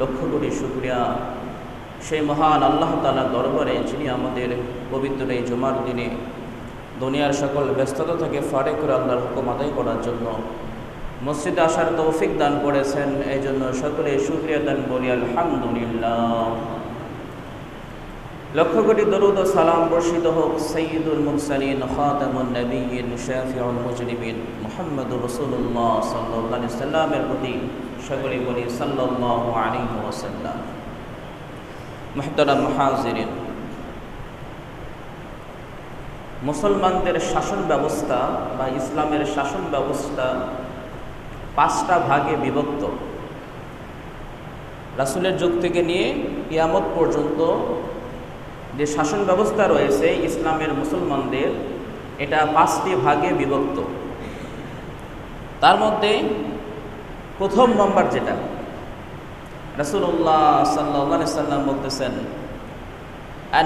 লক্ষ কোটি শুক্রিয়া। সেই মহান আল্লাহ তালার দরবারে যিনি আমাদের পবিত্র এই জুমার দিনে দুনিয়ার সকল ব্যস্ততা থেকে ফারে করে আল্লাহর হুকুম আদায় করার জন্য মসজিদে আসার তৌফিক দান করেছেন এই জন্য সকলে শুক্রিয়া দান বলি আলহামদুলিল্লাহ। লক্ষ কোটি দরুদ ও সালাম বর্ষিত হোক সঈদুল মুরসালিন, খাতামুন নবীন শাফিউল মুজরিমিন মুহাম্মদুর রাসূলুল্লাহ সাল্লাল্লাহু সাল্লামের প্রতি। সকলে বলি মুহাজিরিন, মুসলমানদের শাসন ব্যবস্থা বা ইসলামের শাসন ব্যবস্থা পাঁচটা ভাগে বিভক্ত। রাসুলের যুগ থেকে নিয়ে ইয়ামত পর্যন্ত যে শাসন ব্যবস্থা রয়েছে ইসলামের মুসলমানদের, এটা পাঁচটি ভাগে বিভক্ত। তার মধ্যে প্রথম নম্বর যেটা। রাসুল্লাহ সাল্লা সাল্লাম বলতেছেন আর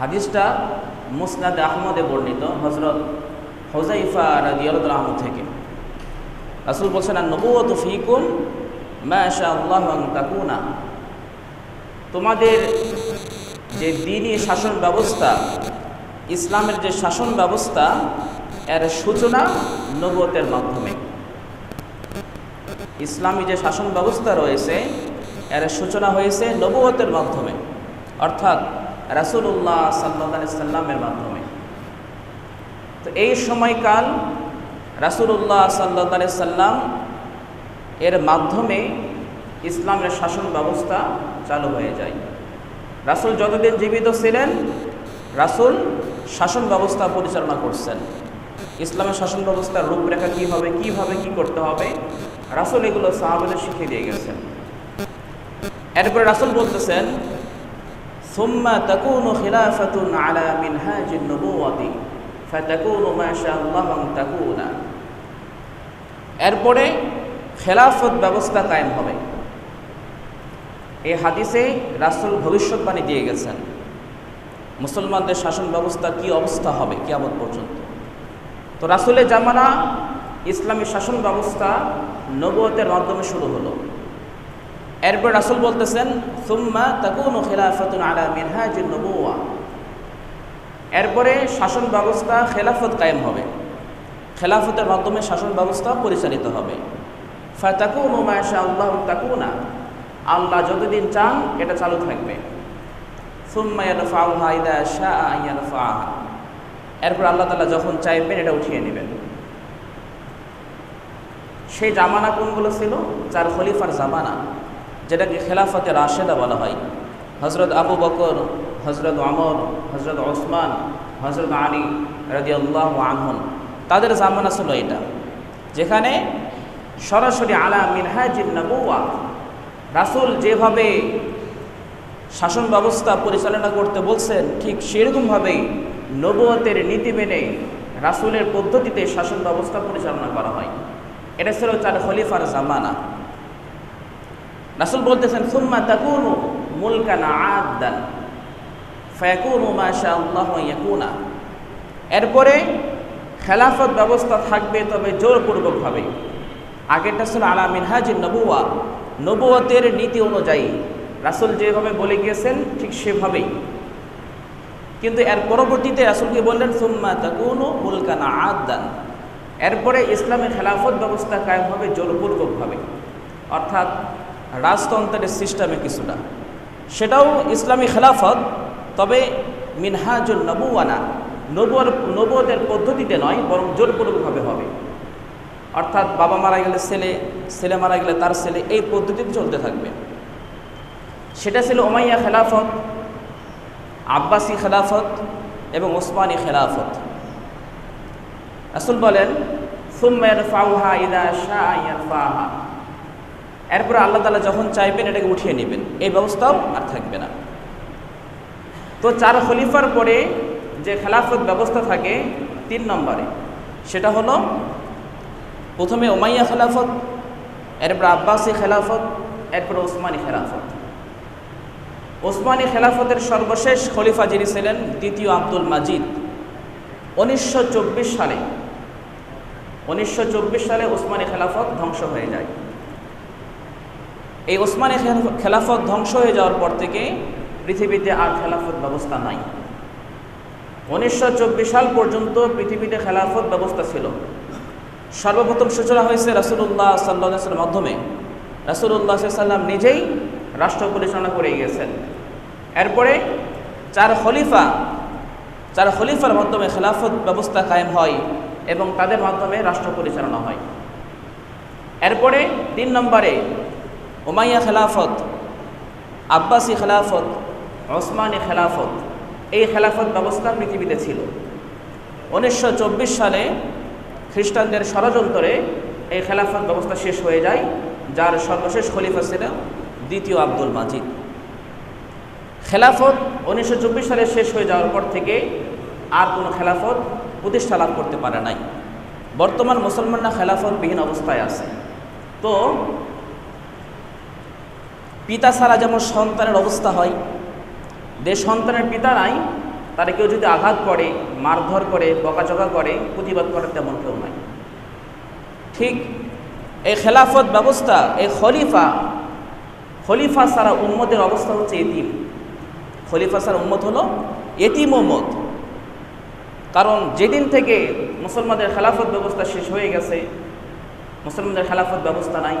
হাদিসটা মুসনাদ আহমদে বর্ণিত হজরত হোজাইফা রাজিয়াল থেকে। রাসুল বলছেন আর নবুয়ত ফিকুম ম্যাশা আল্লাহ তাকুনা। তোমাদের যে দিনই শাসন ব্যবস্থা ইসলামের যে শাসন ব্যবস্থা, এর সূচনা নবতের মাধ্যমে। ইসলামী যে শাসন ব্যবস্থা রয়েছে, এর সূচনা হয়েছে নবুয়তের মাধ্যমে, অর্থাৎ রাসুল্লাহ সাল্লা সাল্লামের মাধ্যমে। তো এই সময়কাল রাসুল্লাহ সাল্লা সাল্লাম এর মাধ্যমে ইসলামের শাসন ব্যবস্থা চালু হয়ে যায়। রাসুল যতদিন জীবিত ছিলেন রাসুল শাসন ব্যবস্থা পরিচালনা করছেন। ইসলামের শাসন ব্যবস্থার রূপরেখা কী হবে, কীভাবে কি করতে হবে, রাসুল এগুলো সাহাবাদের শিখিয়ে দিয়ে গেছেন। এরপরে রাসুল বলতেছেন, সুম্মা তাকুনু খিলাফাতুন আলা মিনহাজিন নবুওয়াতি, ফাতাকুনু মা শাআল্লাহ তাকুনা। এরপরে খেলাফত ব্যবস্থা কায়েম হবে। এই হাদিসে রাসুল ভবিষ্যৎবাণী দিয়ে গেছেন। মুসলমানদের শাসন ব্যবস্থা কি অবস্থা হবে কিয়ামত পর্যন্ত? তো রাসুলের জামানা ইসলামী শাসন ব্যবস্থা নবতের মাধ্যমে শুরু হলো। এরপর রাসুল বলতেছেন, সুম্মা তাকুনু খেলাফতুন আলা মিনহাজিন নবুয়া এরপরে শাসন ব্যবস্থা, খেলাফত কায়েম হবে। খেলাফতের মাধ্যমে শাসন ব্যবস্থা পরিচালিত হবে। ফাতাকুনু মাশা আল্লাহ তাকুনা। আল্লাহ যতদিন চান, এটা চালু থাকবে সুম্মা ইয়ারফাউহা ইদা শাআ ইয়ারফাহা এরপর আল্লাহ তাআলা যখন চাইবেন, এটা উঠিয়ে নেবেন। সেই জামানা কোনগুলো ছিল? চার খলিফার জামানা, যেটাকে খেলাফতে রাশেদা বলা হয়। হজরত আবু বকর হজরত আমর হজরত ওসমান হজরত আলী রাজি আল্লাহ আনহন তাদের জামানা ছিল এটা। যেখানে সরাসরি আলা মিনহাজিন নবুয়া রাসুল যেভাবে শাসন ব্যবস্থা পরিচালনা করতে বলছেন, ঠিক সেরকমভাবেই নবুয়তের নীতি মেনে রাসুলের পদ্ধতিতে শাসন ব্যবস্থা পরিচালনা করা হয়। এটা ছিল চার খলিফার জামানা। রাসুল বলতেছেন, সুম্মা তাকুনু মুলকানা আদান ফায়াকুনু মাশা আল্লাহ ইয়াকুনা। এরপরে খেলাফত ব্যবস্থা থাকবে, তবে জোরপূর্বকভাবে। আগেরটা ছিল আলা মিনহাজিন নবুয়া নবুয়তের নীতি অনুযায়ী রাসুল যেভাবে বলে গিয়েছেন, ঠিক সেভাবেই। কিন্তু এর পরবর্তীতে রাসুলকে বললেন, সুম্মা তাকুনু মুলকানা আদান এরপরে ইসলামী খেলাফত ব্যবস্থা কায়েম হবে জোরপূর্বকভাবে। অর্থাৎ রাজতন্ত্রের সিস্টেমে কিছুটা। সেটাও ইসলামী খেলাফত, তবে মিনহাজুল নবুয়ানা নবুয়ার নবুয়তের পদ্ধতিতে নয়, বরং জোরপূর্বকভাবে হবে। অর্থাৎ বাবা মারা গেলে ছেলে ছেলে মারা গেলে তার ছেলে এই পদ্ধতিতে চলতে থাকবে। সেটা ছিল ওমাইয়া খেলাফত, আব্বাসি খেলাফত এবং ওসমানী খেলাফত। রাসুল বলেন এরপর আল্লাহ তালা যখন চাইবেন, এটাকে উঠিয়ে নেবেন। এই ব্যবস্থাও আর থাকবে না। তো চার খলিফার পরে যে খেলাফত ব্যবস্থা থাকে, তিন নম্বরে, সেটা হলো, প্রথমে ওমাইয়া খেলাফত, এরপর আব্বাসী খেলাফত, এরপর ওসমানী খেলাফত। ওসমানী খেলাফতের সর্বশেষ খলিফা যিনি ছিলেন, দ্বিতীয় আব্দুল মাজিদ। উনিশশো চব্বিশ সালে, উনিশশো চব্বিশ সালে ওসমানী খেলাফত ধ্বংস হয়ে যায়। এই ওসমানী খেলাফত ধ্বংস হয়ে যাওয়ার পর থেকে পৃথিবীতে আর খেলাফত ব্যবস্থা নাই। উনিশশো চব্বিশ সাল পর্যন্ত পৃথিবীতে খেলাফত ব্যবস্থা ছিল। সর্বপ্রথম সূচনা হয়েছে রাসুল্লাহ সাল্লামের মাধ্যমে। রাসুল্লাহ সাল্লাম নিজেই রাষ্ট্র পরিচালনা করে গিয়েছেন। এরপরে চার খলিফা, চার খলিফার মাধ্যমে খেলাফত ব্যবস্থা কায়েম হয় এবং তাদের মাধ্যমে রাষ্ট্র পরিচালনা হয়। এরপরে তিন নম্বরে উমাইয়া খেলাফত, আব্বাসি খেলাফত, ওসমানী খেলাফত এই খেলাফত ব্যবস্থা পৃথিবীতে ছিল। উনিশশো চব্বিশ সালে খ্রিস্টানদের ষড়যন্ত্রে এই খেলাফত ব্যবস্থা শেষ হয়ে যায়, যার সর্বশেষ খলিফা ছিল দ্বিতীয় আব্দুল মাজিদ। খেলাফত উনিশশো চব্বিশ সালে শেষ হয়ে যাওয়ার পর থেকে আর কোনো খেলাফত প্রতিষ্ঠা লাভ করতে পারে নাই। বর্তমান মুসলমানরা খেলাফতবিহীন অবস্থায় আছে। তো পিতা ছাড়া যেমন সন্তানের অবস্থা হয়, যে সন্তানের পিতা নাই, তারা কেউ যদি আঘাত করে, মারধর করে বকাচকা করে, প্রতিবাদ করে তেমন কেউ নাই। ঠিক এই খেলাফত ব্যবস্থা, এই খলিফা খলিফা ছাড়া উম্মতের অবস্থা হচ্ছে এতিম। খলিফা ছাড়া উম্মত হলো এতিম উম্মত। কারণ যেদিন থেকে মুসলমানদের খেলাফত ব্যবস্থা শেষ হয়ে গেছে, মুসলমানদের খেলাফত ব্যবস্থা নাই,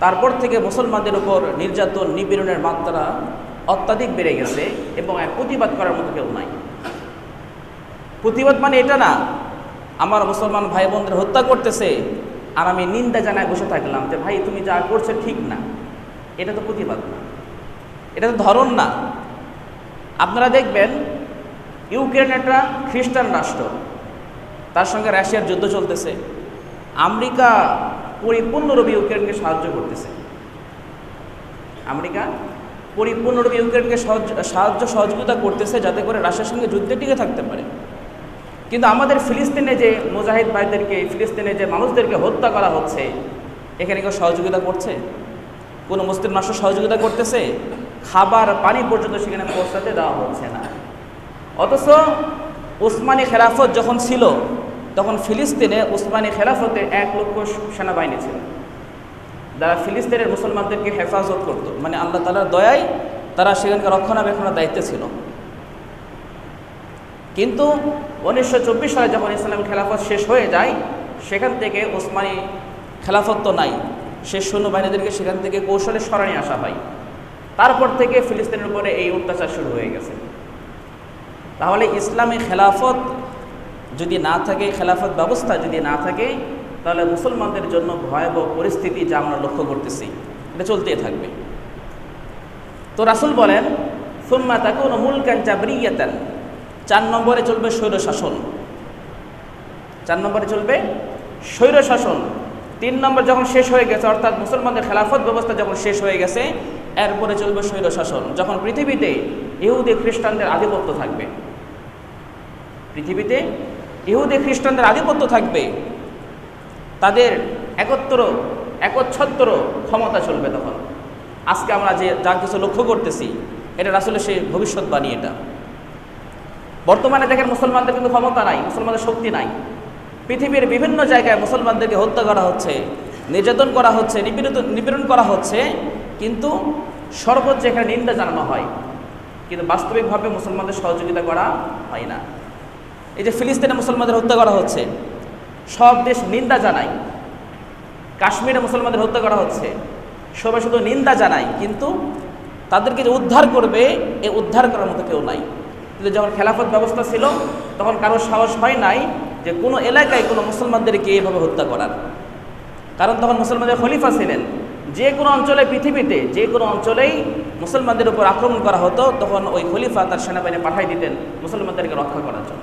তারপর থেকে মুসলমানদের উপর নির্যাতন, নিপীড়নের মাত্রা অত্যাধিক বেড়ে গেছে এবং এক প্রতিবাদ করার মতো কেউ নাই। প্রতিবাদ মানে এটা না, আমার মুসলমান ভাই বোনদের হত্যা করতেছে আর আমি নিন্দা জানায় বসে থাকলাম যে, ভাই, তুমি যা করছ ঠিক না। এটা তো প্রতিবাদ না। এটা তো ধরন না। আপনারা দেখবেন, ইউক্রেন একটা খ্রিস্টান রাষ্ট্র। তার সঙ্গে রাশিয়ার যুদ্ধ চলতেছে। আমেরিকা পরিপূর্ণরূপে ইউক্রেনকে সাহায্য করতেছে। আমেরিকা পরিপূর্ণরূপে ইউক্রেনকে সাহায্য সহযোগিতা করতেছে যাতে করে রাশিয়ার সঙ্গে যুদ্ধে টিকে থাকতে পারে। কিন্তু আমাদের ফিলিস্তিনে যে মুজাহিদ ভাইদেরকে, ফিলিস্তিনে যে মানুষদেরকে হত্যা করা হচ্ছে, এখানে কেউ সহযোগিতা করছে? কোনো মুসলিম রাষ্ট্র সহযোগিতা করতেছে? খাবার, পানি পর্যন্ত সেখানে পৌঁছাতে দেওয়া হচ্ছে না। অথচ উসমানী খেলাফত যখন ছিল, তখন ফিলিস্তিনে উসমানী খেলাফতে এক লক্ষ সেনাবাহিনী ছিল। যারা ফিলিস্তিনের মুসলমানদেরকে হেফাজত করত মানে আল্লাহ তালার দয়ায় তারা সেখানকার রক্ষণাবেক্ষণের দায়িত্বে ছিল। কিন্তু উনিশশো চব্বিশ সালে যখন ইসলামী খেলাফত শেষ হয়ে যায়, সেখান থেকে ওসমানী খেলাফত তো নাই। সে সৈন্যবাহিনীদেরকে সেখান থেকে কৌশলে সরানি আসা হয়। তারপর থেকে ফিলিস্তিনের উপরে এই অত্যাচার শুরু হয়ে গেছে। তাহলে ইসলামী খেলাফত যদি না থাকে, খেলাফত ব্যবস্থা যদি না থাকে, তাহলে মুসলমানদের জন্য ভয়াবহ পরিস্থিতি যা আমরা লক্ষ্য করতেছি, এটা চলতেই থাকবে। তো রাসুল বলেন, সুম্মা তাকুন মুলকান জাবরিয়াতান। চার নম্বরে চলবে স্বৈর শাসন চার নম্বরে চলবে স্বৈর শাসন তিন নম্বর যখন শেষ হয়ে গেছে, অর্থাৎ মুসলমানদের খেলাফত ব্যবস্থা যখন শেষ হয়ে গেছে এরপরে চলবে স্বৈর শাসন যখন পৃথিবীতে ইহুদি খ্রিস্টানদের আধিপত্য থাকবে। পৃথিবীতে ইহুদি খ্রিস্টানদের আধিপত্য থাকবে, তাদের একত্র, একচ্ছত্র ক্ষমতা চলবে তখন। আজকে আমরা যে, যা কিছু লক্ষ্য করতেছি, এটা আসলে সে ভবিষ্যৎবাণী এটা। বর্তমানে দেখেন মুসলমানদের কিন্তু ক্ষমতা নাই, মুসলমানদের শক্তি নাই। পৃথিবীর বিভিন্ন জায়গায় মুসলমানদেরকে হত্যা করা হচ্ছে, নির্যাতন করা হচ্ছে, নিপীড়িত, নিপীড়ন করা হচ্ছে কিন্তু সর্বোচ্চ এখানে নিন্দা জানানো হয়। কিন্তু বাস্তবিকভাবে মুসলমানদের সহযোগিতা করা হয় না। এই যে ফিলিস্তিনে মুসলমানদের হত্যা করা হচ্ছে, সব দেশ নিন্দা জানায়। কাশ্মীরে মুসলমানদের হত্যা করা হচ্ছে, সবাই শুধু নিন্দা জানায়, কিন্তু তাদেরকে যে উদ্ধার করবে, এ উদ্ধার করার মতো কেউ নাই। কিন্তু যখন খেলাফত ব্যবস্থা ছিল, তখন কারও সাহস হয় নাই যে কোনো এলাকায় কোনো মুসলমানদেরকে এইভাবে হত্যা করার। কারণ তখন মুসলমানদের খলিফা ছিলেন। যে কোনো অঞ্চলে পৃথিবীতে, যে কোনো অঞ্চলেই মুসলমানদের উপর আক্রমণ করা হতো, তখন ওই খলিফা তার সেনাবাহিনী পাঠাই দিতেন মুসলমানদেরকে রক্ষা করার জন্য।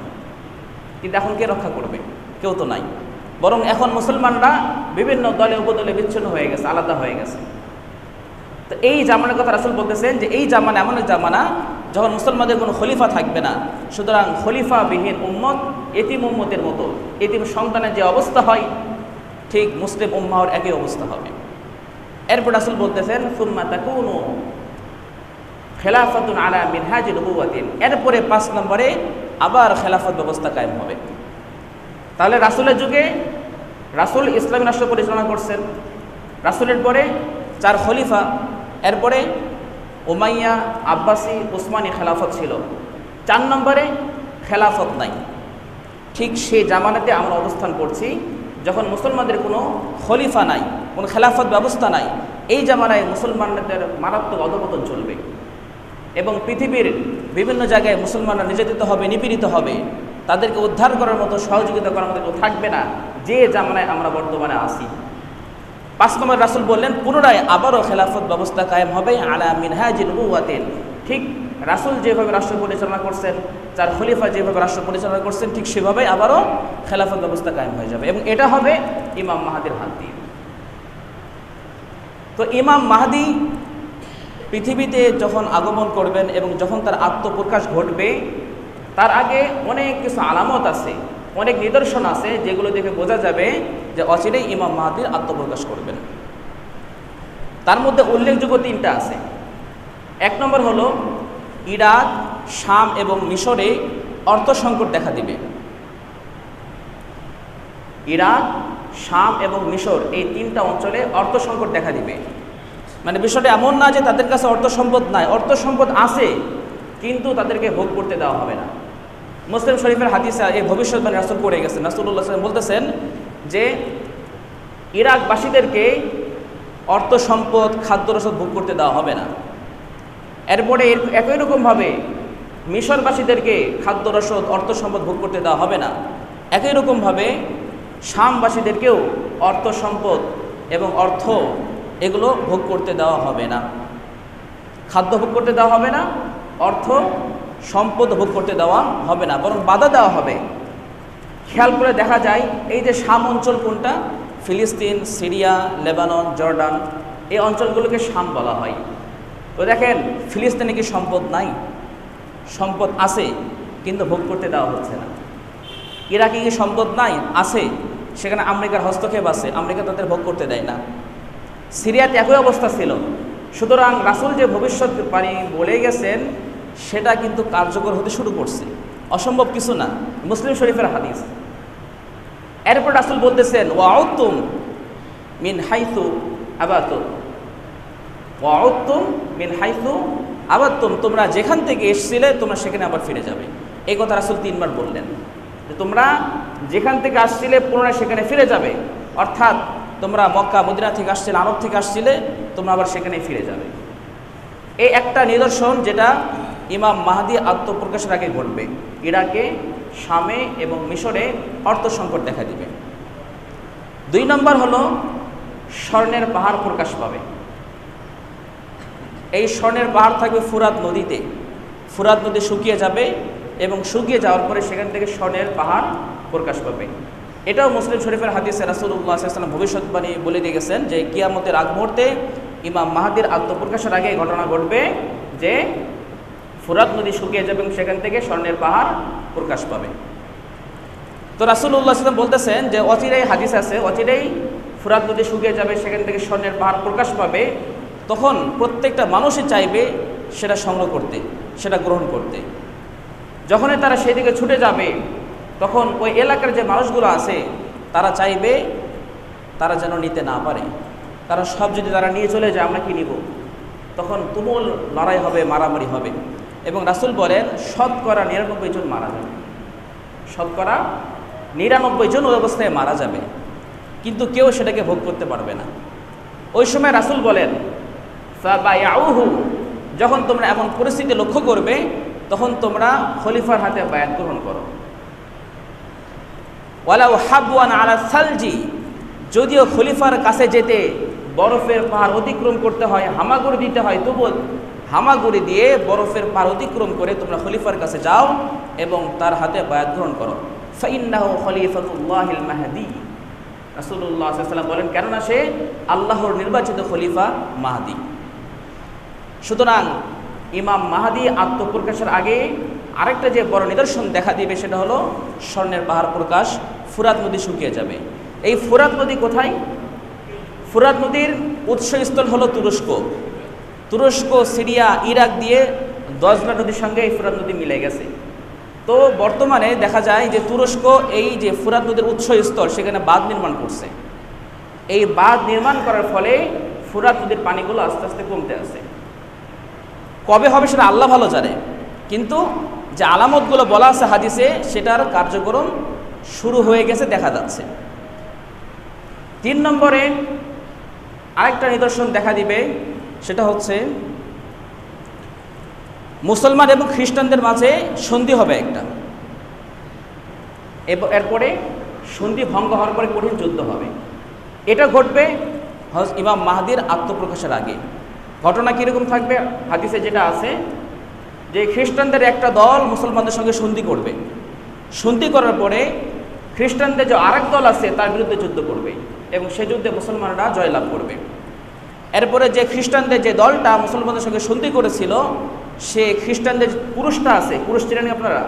কিন্তু এখন কে রক্ষা করবে? কেউ তো নাই। বরং এখন মুসলমানরা বিভিন্ন দলে উপদলে বিচ্ছিন্ন হয়ে গেছে, আলাদা হয়ে গেছে। তো এই জামানার কথা রাসুল বলতেছেন যে, এই জামানা এমন জামানা যখন মুসলমানদের কোনো খলিফা থাকবে না, সুতরাং খলিফাবিহীন উম্মত এতিম উম্মতের মতো, এতিম সন্তানের যে অবস্থা হয়, ঠিক মুসলিম উম্মাহর একই অবস্থা হবে। এরপর রাসুল বলতেছেন, সুম্মা তাকুনু খেলাফতুন আলা মিনহাজি নবুয়াতিন এরপরে পাঁচ নম্বরে আবার খেলাফত ব্যবস্থা কায়েম হবে। তাহলে রাসুলের যুগে রাসুল ইসলামী রাষ্ট্র পরিচালনা করছেন। রাসুলের পরে চার খলিফা, এরপরে ওমাইয়া আব্বাসী, উসমানী খেলাফত ছিল। চার নম্বরে খেলাফত নাই। ঠিক সেই জামানাতে আমরা অবস্থান করছি যখন মুসলমানদের কোনো খলিফা নাই। কোনো খেলাফত ব্যবস্থা নাই। এই জামানায় মুসলমানদের মারাত্মক অধপতন চলবে। এবং পৃথিবীর বিভিন্ন জায়গায় মুসলমানরা নির্যাতিত হবে, নিপীড়িত হবে। তাদেরকে উদ্ধার করার মতো সহযোগিতা করার মতো কেউ থাকবে না, যে জামানায় আমরা বর্তমানে আসি পাঁচ নম্বর রাসুল বললেন, পুনরায় আবারও খেলাফত ব্যবস্থা কায়েম হবে আলা মিনহাজিন উয়াতেন ঠিক রাসুল যেভাবে রাষ্ট্র পরিচালনা করছেন, তার খলিফা যেভাবে রাষ্ট্র পরিচালনা করছেন, ঠিক সেভাবে আবারও খেলাফত ব্যবস্থা কায়েম হয়ে যাবে। এবং এটা হবে ইমাম মাহাদের হাত দিয়ে। তো ইমাম মাহাদি পৃথিবীতে যখন আগমন করবেন এবং যখন তার আত্মপ্রকাশ ঘটবে, তার আগে অনেক কিছু আলামত আছে, অনেক নিদর্শন আছে যেগুলো দেখে বোঝা যাবে যে অচিরেই ইমাম মাহাদির আত্মপ্রকাশ করবেন। তার মধ্যে উল্লেখযোগ্য তিনটা আছে। এক নম্বর হলো, ইরাক, শাম এবং মিশরে অর্থ সংকট দেখা দিবে। ইরাক শাম এবং মিশর এই তিনটা অঞ্চলে অর্থ সংকট দেখা দিবে। মানে বিষয়টা এমন না যে তাদের কাছে অর্থ সম্পদ নাই। অর্থ সম্পদ আছে, কিন্তু তাদেরকে ভোগ করতে দেওয়া হবে না। মুসলিম শরীফের হাদিসে এই ভবিষ্যৎবাণী রাসুল করে গেছেন রাসুল্লাহ সাল্লাম বলতেছেন যে, ইরাকবাসীদেরকে অর্থ সম্পদ, খাদ্য রসদ ভোগ করতে দেওয়া হবে না। এরপরে এর- একই রকমভাবে মিশরবাসীদেরকে খাদ্য রসদ, অর্থ সম্পদ ভোগ করতে দেওয়া হবে না। একই রকমভাবে শামবাসীদেরকেও অর্থ সম্পদ এবং অর্থ এগুলো ভোগ করতে দেওয়া হবে না। খাদ্য ভোগ করতে দেওয়া হবে না, অর্থ সম্পদ ভোগ করতে দেওয়া হবে না, বরং বাধা দেওয়া হবে। খেয়াল করে দেখা যায়, এই যে শাম অঞ্চল কোনটা? ফিলিস্তিন, সিরিয়া, লেবানন, জর্ডান, এই অঞ্চলগুলোকে শাম বলা হয়। তো দেখেন, ফিলিস্তিনে কি সম্পদ নাই? সম্পদ আছে, কিন্তু ভোগ করতে দেওয়া হচ্ছে না। ইরাকে কি সম্পদ নাই? আছে। সেখানে আমেরিকার হস্তক্ষেপ আছে, আমেরিকা তাদের ভোগ করতে দেয় না। সিরিয়াতে একই অবস্থা ছিল। সুতরাং রাসুল যে ভবিষ্যৎ বাণী বলে গেছেন, সেটা কিন্তু কার্যকর হতে শুরু করছে। অসম্ভব কিছু না, মুসলিম শরীফের হাদিস। এরপর রাসুল বলতেছেন ওয়াউতুম মিন হাইথু আবাতুম ওয়াউতুম মিন হাইথু আবাতুম তোমরা যেখান থেকে এসছিলে, তোমরা সেখানে আবার ফিরে যাবে। এই কথা রাসুল তিনবার বললেন। তোমরা যেখান থেকে আসছিলে পুনরায় সেখানে ফিরে যাবে। অর্থাৎ তোমরা মক্কা, মদিনা থেকে আসছিলে, আরব থেকে আসছিলে, তোমরা আবার সেখানে ফিরে যাবে। এই একটা নিদর্শন যেটা ইমাম মাহাদি আত্মপ্রকাশের আগে ঘটবে। ইরাকে, শামে এবং মিশরে অর্থ সংকট দেখা দিবে। দুই নম্বর হলো স্বর্ণের পাহাড় প্রকাশ পাবে। এই স্বর্ণের পাহাড় থাকবে ফুরাত নদীতে। ফুরাত নদী শুকিয়ে যাবে এবং শুকিয়ে যাওয়ার পরে সেখান থেকে স্বর্ণের পাহাড় প্রকাশ পাবে। এটাও মুসলিম শরীফের হাদিসে রাসুল্লাহ সাল্লাম ভবিষ্যৎবাণী বলে দিয়ে গেছেন যে কিয়ামতের আগ মুহূর্তে ইমাম মাহাদির আত্মপ্রকাশের আগে ঘটনা ঘটবে যে ফুরাত নদী শুকিয়ে যাবে এবং সেখান থেকে স্বর্ণের পাহাড় প্রকাশ পাবে। তো রাসুল্লাহ সাল্লাম বলতেছেন যে অচিরেই হাদিস আছে, অচিরেই ফুরাত নদী শুকিয়ে যাবে, সেখান থেকে স্বর্ণের পাহাড় প্রকাশ পাবে। তখন প্রত্যেকটা মানুষই চাইবে সেটা সংগ্রহ করতে, সেটা গ্রহণ করতে। যখনই তারা সেই দিকে ছুটে যাবে তখন ওই এলাকার যে মানুষগুলো আছে, তারা চাইবে তারা যেন নিতে না পারে। তারা সব যদি তারা নিয়ে চলে যায়, আমরা কি নিব? তখন তুমুল লড়াই হবে, মারামারি হবে। এবং রাসুল বলেন, শতকরা নিরানব্বই জন মারা যাবে। শতকরা নিরানব্বই জন ওই অবস্থায় মারা যাবে। কিন্তু কেউ সেটাকে ভোগ করতে পারবে না। ওই সময় রাসুল বলেন যখন তোমরা এমন পরিস্থিতি লক্ষ্য করবে, তখন তোমরা খলিফার হাতে বায়াত গ্রহণ করো। ওয়ালাউ হাবওয়ান আলা সালজি, যদিও খলিফার কাছে যেতে বরফের পাহাড় অতিক্রম করতে হয়, হামাগুড়ি দিতে হয় তবু হামাগুড়ি দিয়ে বরফের পাহাড় অতিক্রম করে তোমরা খলিফার কাছে যাও এবং তার হাতে বায়াত গ্রহণ করো। ফাইন্নাহু খলিফাতুল্লাহিল মাহদি। আলাইহি ওয়াসাল্লাম বলেন, কেননা সে আল্লাহর নির্বাচিত খলিফা মাহাদি। সুতরাং ইমাম মাহাদি আত্মপ্রকাশের আগে আরেকটা যে বড় নিদর্শন দেখা দিবে সেটা হলো স্বর্ণের পাহাড় প্রকাশ, ফুরাত নদী শুকিয়ে যাবে। এই ফুরাত নদী কোথায়? ফুরাত নদীর উৎসস্থল হলো তুরস্ক। তুরস্ক, সিরিয়া, ইরাক দিয়ে দজলা নদীর সঙ্গে এই ফুরাত নদী মিলে গেছে। তো বর্তমানে দেখা যায় যে তুরস্ক এই যে ফুরাত নদীর উৎসস্থল, সেখানে বাঁধ নির্মাণ করছে। এই বাঁধ নির্মাণ করার ফলে ফুরাত নদীর পানিগুলো আস্তে আস্তে কমতে আসে কবে হবে সেটা আল্লাহ ভালো জানে। কিন্তু যে আলামতগুলো বলা আছে হাদিসে, সেটার কার্যক্রম শুরু হয়ে গেছে, দেখা যাচ্ছে। তিন নম্বরে আরেকটা নিদর্শন দেখা দিবে, সেটা হচ্ছে মুসলমান এবং খ্রিস্টানদের মাঝে সন্ধি হবে একটা। এরপরে সন্ধি ভঙ্গ হওয়ার পরে কঠিন যুদ্ধ হবে। এটা ঘটবে ইমাম মাহাদির আত্মপ্রকাশের আগে। ঘটনা কীরকম থাকবে? হাদিসে যেটা আছে যে খ্রিস্টানদের একটা দল মুসলমানদের সঙ্গে সন্ধি করবে। সন্ধি করার পরে খ্রিস্টানদের যে আরেক দল আছে, তার বিরুদ্ধে যুদ্ধ করবে এবং সে যুদ্ধে মুসলমানরা জয়লাভ করবে। এরপরে যে খ্রিস্টানদের যে দলটা মুসলমানদের সঙ্গে সন্ধি করেছিল, সে খ্রিস্টানদের পুরুষটা আছে, পুরুষ ছিলেন আপনারা?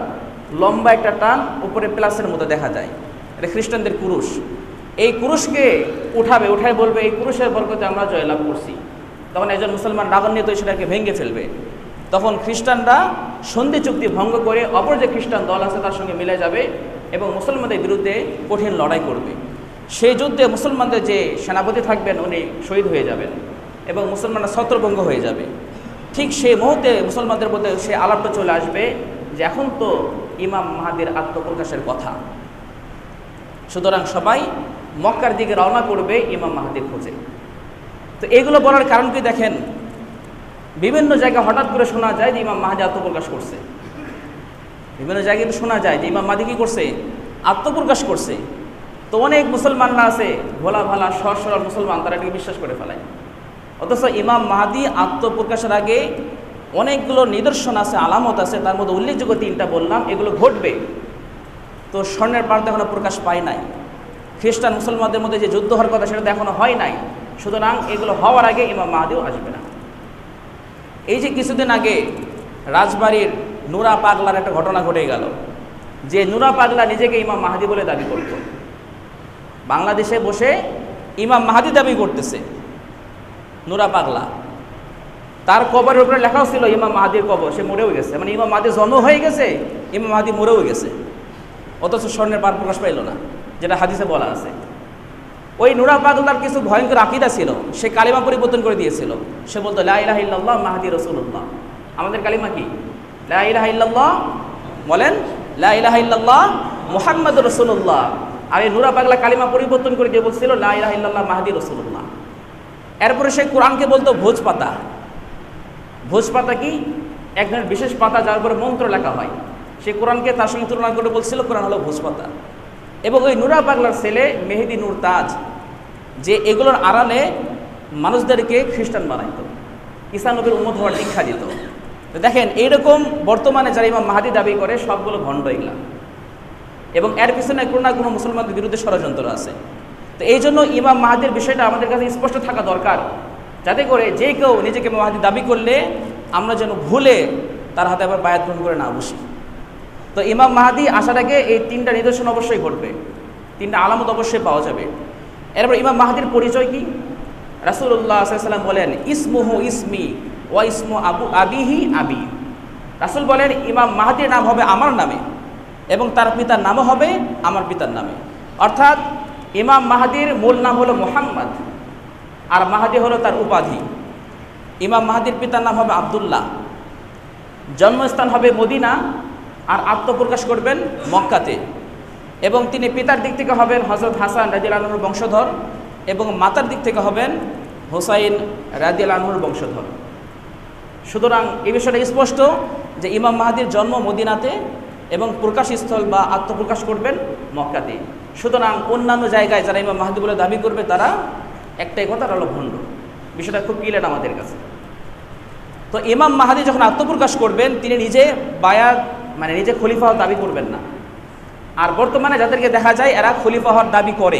লম্বা একটা টান, উপরে প্লাসের মতো দেখা যায়। এটা খ্রিস্টানদের পুরুষ। এই পুরুষকে উঠাবে, উঠায় বলবে, এই পুরুষের বরকতে আমরা জয়লাভ করছি। তখন একজন মুসলমান রাগান্বিত সেটাকে ভেঙে ফেলবে। তখন খ্রিস্টানরা সন্ধি চুক্তি ভঙ্গ করে অপর যে খ্রিস্টান দল আছে তার সঙ্গে মিলে যাবে এবং মুসলমানদের বিরুদ্ধে কঠিন লড়াই করবে। সেই যুদ্ধে মুসলমানদের যে সেনাপতি থাকবেন, উনি শহীদ হয়ে যাবেন এবং মুসলমানরা ছত্রভঙ্গ হয়ে যাবে। ঠিক সেই মুহূর্তে মুসলমানদের মধ্যে সে আলাপটা চলে আসবে যে এখন তো ইমাম মাহাদির আত্মপ্রকাশের কথা। সুতরাং সবাই মক্কার দিকে রওনা করবে ইমাম মাহাদির খোঁজে। তো এগুলো বলার কারণ কি দেখেন? বিভিন্ন জায়গায় হঠাৎ করে শোনা যায় যে ইমাম মাহাদি আত্মপ্রকাশ করছে। বিভিন্ন জায়গায় শোনা যায় যে ইমাম মাহাদি কী করছে? আত্মপ্রকাশ করছে। তো অনেক মুসলমানরা আছে, ভোলা ভালা সর সরল মুসলমান, তারা এটাকে বিশ্বাস করে ফেলায়। অথচ ইমাম মাহাদি আত্মপ্রকাশের আগে অনেকগুলো নিদর্শন আছে, আলামত আছে, তার মধ্যে উল্লেখযোগ্য তিনটা বললাম, এগুলো ঘটবে। তো স্বর্ণের পার্থ এখনও প্রকাশ পায় নাই। খ্রিস্টান মুসলমানদের মধ্যে যে যুদ্ধ হওয়ার কথা সেটা তো এখনও হয় নাই। সুতরাং এগুলো হওয়ার আগে ইমাম মাহাদিও আসবে না। এই যে কিছুদিন আগে রাজবাড়ির নুরা পাগলার একটা ঘটনা ঘটে গেল, যে নুরা পাগলা নিজেকে ইমাম মাহাদি বলে দাবি করত। বাংলাদেশে বসে ইমাম মাহাদি দাবি করতেছে, নুরা পাগলা। তার কবরের উপরে লেখাও ছিল ইমাম মাহাদির কবর, সে মরেও গেছে। মানে ইমাম মাহাদি জন্ম হয়ে গেছে, ইমাম মাহাদি মরেও গেছে। অথচ স্বর্ণের পার প্রকাশ পাইল না, যেটা হাদিসে বলা আছে। ওই নুরা পাগলার কিছু ভয়ঙ্কর আকিদা ছিল, সে কালিমা পরিবর্তন করে দিয়েছিল। সে বলতো ইল্লাল্লাহ মাহাদি রসুল্লাহ আমাদের কালিমা কি? ইল্লাল্লাহ বলেন লাইলাহ ইল্লাল্লাহ মুহাম্মদ রসুল্লাহ আর এই নুরা পাগলা কালিমা পরিবর্তন করে দিয়ে বলছিল ইল্লাল্লাহ মাহাদি রসুল্লাহ এরপরে সে কোরআনকে বলতো, ভোজ পাতা। ভোজ পাতা কি? এক ধরনের বিশেষ পাতা যার উপরে মন্ত্র লেখা হয়। সে কোরআনকে তার সঙ্গে তুলনা করে বলছিল, কোরআন হলো ভোজ পাতা। এবং ওই নুরা পাগলার ছেলে মেহেদি নূর তাজ, যে এগুলোর আড়ালে মানুষদেরকে খ্রিস্টান বানাইতো ইসানবীর উন্মত হওয়ার দীক্ষা দিত। দেখেন, এইরকম বর্তমানে যারা ইমাম মাহাদি দাবি করে, সবগুলো ভণ্ড এগুলা। এবং এর পিছনে কোনো না কোনো মুসলমানদের বিরুদ্ধে ষড়যন্ত্র আছে। তো এই জন্য ইমাম মাহাদির বিষয়টা আমাদের কাছে স্পষ্ট থাকা দরকার, যাতে করে যে কেউ নিজেকে মাহাদি দাবি করলে আমরা যেন ভুলে তার হাতে আবার বায়াত গ্রহণ করে না বসি। তো ইমাম মাহাদি আসার আগে এই তিনটা নিদর্শন অবশ্যই ঘটবে। তিনটা আলামত অবশ্যই পাওয়া যাবে। এরপর ইমাম মাহাদির পরিচয় কি? রাসুল্লাহ সাল্লাম বলেন, ইসমুহু ইসমি ওয়া ইসমু আবু, আবিহি আবি। রাসুল বলেন, ইমাম মাহাদির নাম হবে আমার নামে এবং তার পিতার নামও হবে আমার পিতার নামে। অর্থাৎ ইমাম মাহাদির মূল নাম হলো মোহাম্মদ আর মাহাদি হলো তার উপাধি। ইমাম মাহাদির পিতার নাম হবে আবদুল্লাহ। জন্মস্থান হবে মদিনা। আর আত্মপ্রকাশ করবেন মক্কাতে। এবং তিনি পিতার দিক থেকে হবেন হজরত হাসান রাজিল আনহুর বংশধর এবং মাতার দিক থেকে হবেন হোসাইন রাজিল আনহুর বংশধর। সুতরাং এই বিষয়টা স্পষ্ট যে ইমাম মাহাদির জন্ম মদিনাতে এবং প্রকাশস্থল বা আত্মপ্রকাশ করবেন মক্কাতে। সুতরাং অন্যান্য জায়গায় যারা ইমাম মাহাদি বলে দাবি করবে, তারা একটাই কথা হলো ভণ্ড। বিষয়টা খুব ক্লিয়ার আমাদের কাছে। তো ইমাম মাহাদি যখন আত্মপ্রকাশ করবেন, তিনি নিজে বায়াত মানে নিজে খলিফা হওয়ার দাবি করবেন না। আর বর্তমানে যাদেরকে দেখা যায়, এরা খলিফা হওয়ার দাবি করে।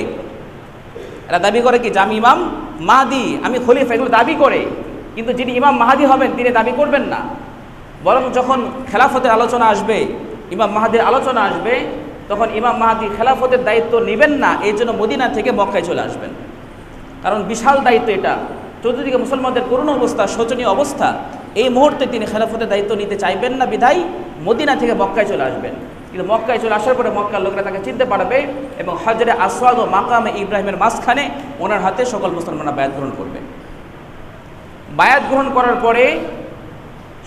এরা দাবি করে কি আমি ইমাম মাহাদি, আমি খলিফা, এগুলো দাবি করে। কিন্তু যিনি ইমাম মাহাদি হবেন, তিনি দাবি করবেন না। বরং যখন খেলাফতের আলোচনা আসবে, ইমাম মাহাদির আলোচনা আসবে, তখন ইমাম মাহাদি খেলাফতের দায়িত্ব নেবেন না, এই জন্য মদিনা থেকে মক্কায় চলে আসবেন। কারণ বিশাল দায়িত্ব এটা। চতুর্দিকে মুসলমানদের করুণ অবস্থা, শোচনীয় অবস্থা। এই মুহূর্তে তিনি খেলাফতের দায়িত্ব নিতে চাইবেন না, বিধায় মদিনা থেকে মক্কায় চলে আসবেন। কিন্তু মক্কায় চলে আসার পরে মক্কার লোকেরা তাকে চিনতে পারবে এবং হজরে আসওয়াদ ও মাকামে ইব্রাহিমের মাঝখানে ওনার হাতে সকল মুসলমানরা বায়াত গ্রহণ করবে। বায়াত গ্রহণ করার পরে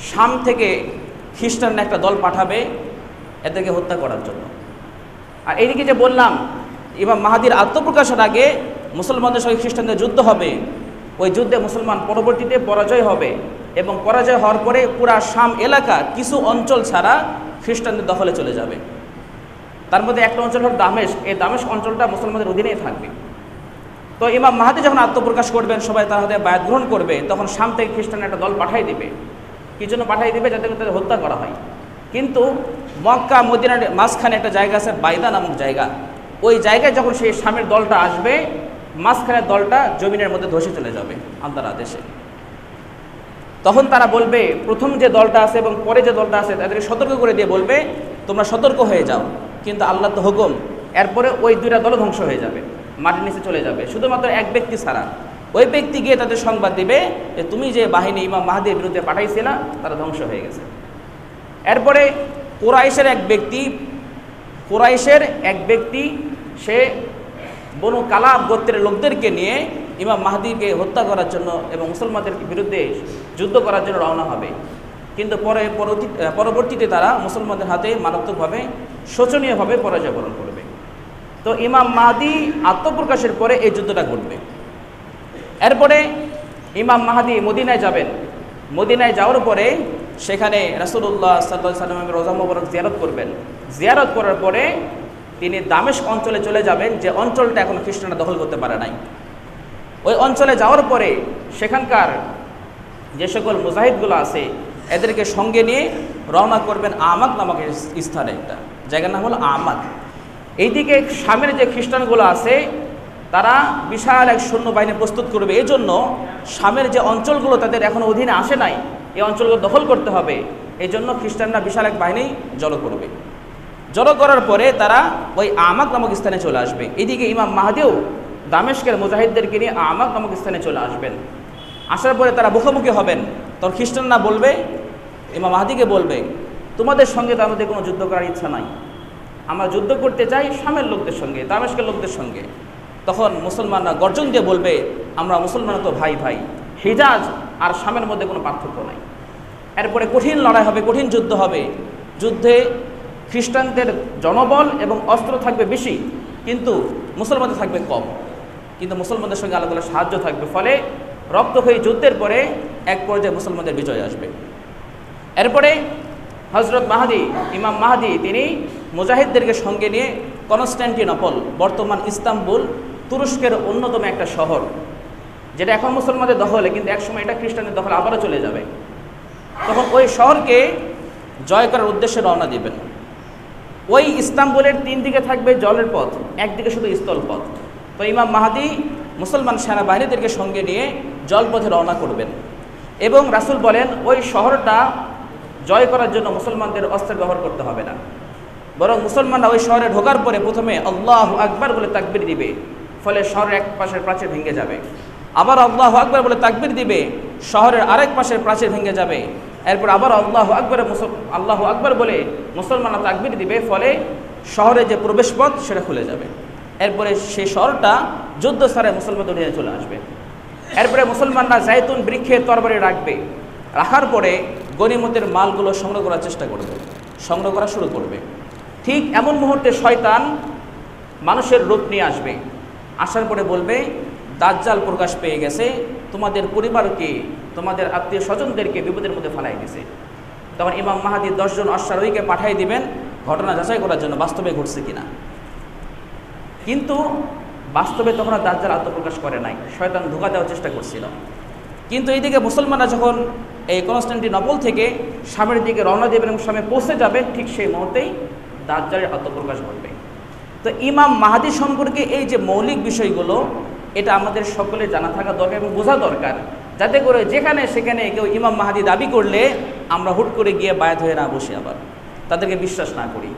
শাম থেকে খ্রিস্টানরা একটা দল পাঠাবে এদেরকে হত্যা করার জন্য। আর এইদিকে যে বললাম, ইমাম মাহাদির আত্মপ্রকাশের আগে মুসলমানদের সঙ্গে খ্রিস্টানদের যুদ্ধ হবে। ওই যুদ্ধে মুসলমান পরবর্তীতে পরাজয় হবে। এবং পরাজয় হওয়ার পরে পুরা শাম এলাকা কিছু অঞ্চল ছাড়া খ্রিস্টানদের দখলে চলে যাবে। তার মধ্যে একটা অঞ্চল হল দামেশ। এই দামেশ অঞ্চলটা মুসলমানদের অধীনেই থাকবে। তো ইমাম মাহাদি যখন আত্মপ্রকাশ করবেন, সবাই তার হাতে বায়াত গ্রহণ করবে, তখন শাম থেকে খ্রিস্টান একটা দল পাঠাই দিবে। কি জন্য পাঠাই দিবে? যাতে তাদের হত্যা করা হয়। কিন্তু মক্কা, মদিনার মাঝখানে একটা জায়গা আছে, বাইদা নামক জায়গা। ওই জায়গায় যখন সেই শামের দলটা আসবে, মাঝখানের দলটা জমিনের মধ্যে ধসে চলে যাবে আন্তরা দেশে তখন তারা বলবে, প্রথম যে দলটা আছে এবং পরে যে দলটা আছে, তাদেরকে সতর্ক করে দিয়ে বলবে, তোমরা সতর্ক হয়ে যাও। কিন্তু আল্লাহ তো হুকুম, এরপরে ওই দুইটা দল ধ্বংস হয়ে যাবে, মাটির নিচে চলে যাবে। শুধুমাত্র এক ব্যক্তি ছাড়া। ওই ব্যক্তি গিয়ে তাদের সংবাদ দিবে যে, তুমি যে বাহিনী ইমাম মাহাদির বিরুদ্ধে পাঠাইছিলা, তারা ধ্বংস হয়ে গেছে। এরপরে কোরাইশের এক ব্যক্তি, কোরাইশের এক ব্যক্তি, সে বনু কালাব গোত্রের লোকদেরকে নিয়ে ইমাম মাহাদিকে হত্যা করার জন্য এবং মুসলমানদের বিরুদ্ধে যুদ্ধ করার জন্য রওনা হবে। কিন্তু পরে পরবর্তীতে তারা মুসলমানদের হাতে মারাত্মকভাবে শোচনীয়ভাবে পরাজয় বরণ করবে। তো ইমাম মাহাদি আত্মপ্রকাশের পরে এই যুদ্ধটা ঘটবে। এরপরে ইমাম মাহাদি মদিনায় যাবেন। মদিনায় যাওয়ার পরে সেখানে রাসুল্লাহ সাল্লাহ সাল্লামের রোজা মোবারক জিয়ারত করবেন। জিয়ারত করার পরে তিনি দামেশ অঞ্চলে চলে যাবেন, যে অঞ্চলটা এখন খ্রিস্টানরা দখল করতে পারে নাই। ওই অঞ্চলে যাওয়ার পরে সেখানকার যে সকল মুজাহিদগুলো আছে, এদেরকে সঙ্গে নিয়ে রওনা করবেন আমাক নামক স্থানে একটা। জায়গার নাম হলো আমাক। এইদিকে সামের যে খ্রিস্টানগুলো আছে, তারা বিশাল এক সৈন্যবাহিনী প্রস্তুত করবে। এই জন্য সামের যে অঞ্চলগুলো তাদের এখনও অধীনে আসে নাই, এই অঞ্চলগুলো দখল করতে হবে। এই জন্য খ্রিস্টানরা বিশাল এক বাহিনী জড়ো করবে। জড়ো করার পরে তারা ওই আমাক নামক স্থানে চলে আসবে। এদিকে ইমাম মাহাদেও দামেশকের মুজাহিদদেরকে নিয়ে আমাক নামক স্থানে চলে আসবেন। আসার পরে তারা মুখোমুখি হবেন। তখন খ্রিস্টানরা বলবে, ইমাম মাহাদিকে বলবে, তোমাদের সঙ্গে তো আমাদের কোনো যুদ্ধ করার ইচ্ছা নাই। আমরা যুদ্ধ করতে চাই শামের লোকদের সঙ্গে, দামেশকের লোকদের সঙ্গে। তখন মুসলমানরা গর্জন দিয়ে বলবে, আমরা মুসলমান তো ভাই ভাই। হিজাজ আর শামের মধ্যে কোনো পার্থক্য নাই। এরপরে কঠিন লড়াই হবে, কঠিন যুদ্ধ হবে। যুদ্ধে খ্রিস্টানদের জনবল এবং অস্ত্র থাকবে বেশি, কিন্তু মুসলমানদের থাকবে কম। কিন্তু মুসলমানদের সঙ্গে আলাদা আলাদা সাহায্য থাকবে। ফলে রক্তক্ষয়ী যুদ্ধের পরে এক পর্যায়ে মুসলমানদের বিজয় আসবে। এরপরে হজরত মাহাদি, ইমাম মাহাদি, তিনি মুজাহিদদেরকে সঙ্গে নিয়ে কনস্ট্যান্টিনপল বর্তমান ইস্তাম্বুল, তুরস্কের অন্যতম একটা শহর, যেটা এখন মুসলমানদের দখলে, কিন্তু একসময় এটা খ্রিস্টানদের দখলে আবারও চলে যাবে। তখন ওই শহরকে জয় করার উদ্দেশ্যে রওনা দিবেন। ওই ইস্তাম্বুলের তিন দিকে থাকবে জলের পথ, একদিকে শুধু স্থল পথ তো ইমাম মাহাদি মুসলমান সেনাবাহিনীদেরকে সঙ্গে নিয়ে জলপথে রওনা করবেন। এবং রাসূল বলেন, ওই শহরটা জয় করার জন্য মুসলমানদের অস্ত্রের ব্যবহার করতে হবে না। বরং মুসলমানরা ওই শহরে ঢোকার পরে প্রথমে আল্লাহ আকবার বলে তাকবির দিবে, ফলে শহরের এক পাশের প্রাচীর ভেঙে যাবে। আবার আল্লাহ আকবার বলে তাকবির দিবে, শহরের আরেক পাশের প্রাচীর ভেঙে যাবে। এরপর আবার আল্লাহ আকবরে আল্লাহ আকবর বলে মুসলমানরা তাকবির দিবে, ফলে শহরে যে প্রবেশপথ, সেটা খুলে যাবে। এরপরে সে শহরটা যুদ্ধ স্তরে মুসলমান অধীনে চলে আসবে। এরপরে মুসলমানরা জায়তুন বৃক্ষে তরবারি রাখবে। রাখার পরে গনিমতের মালগুলো সংগ্রহ করার চেষ্টা করবে। সংগ্রহ করা শুরু করবে। ঠিক এমন মুহূর্তে শয়তান মানুষের রূপ নিয়ে আসবে। আসার পরে বলবে, দাজ্জাল প্রকাশ পেয়ে গেছে। তোমাদের পরিবারকে, তোমাদের আত্মীয় স্বজনদেরকে বিপদের মধ্যে ফেলাই দিছে তখন ইমাম মাহাদি দশজন অশ্বারোহীকে পাঠিয়ে দিবেন, ঘটনা যাচাই করার জন্য বাস্তবে ঘটছে কিনা। কিন্তু বাস্তবে তখন দাজ্জাল আত্মপ্রকাশ করে নাই। শয়তান ধোকা দেওয়ার চেষ্টা করছিল। কিন্তু এইদিকে মুসলমানরা যখন এই কনস্ট্যান্টিনপল থেকে সামনের দিকে রওনা দেবেন এবং সামনে পৌঁছে যাবে, ঠিক সেই মুহূর্তেই দাজ্জালের আত্মপ্রকাশ ঘটবে। তো ইমাম মাহাদি সম্পর্কে এই যে মৌলিক বিষয়গুলো, এটা আমাদের সকলে জানা থাকা দরকার এবং বোঝা দরকার। যাতে করে যেখানে সেখানে কেউ ইমাম মাহাদি দাবি করলে আমরা হুট করে গিয়ে বায়াত হয়ে না বসি আবার। তাদেরকে বিশ্বাস না করি।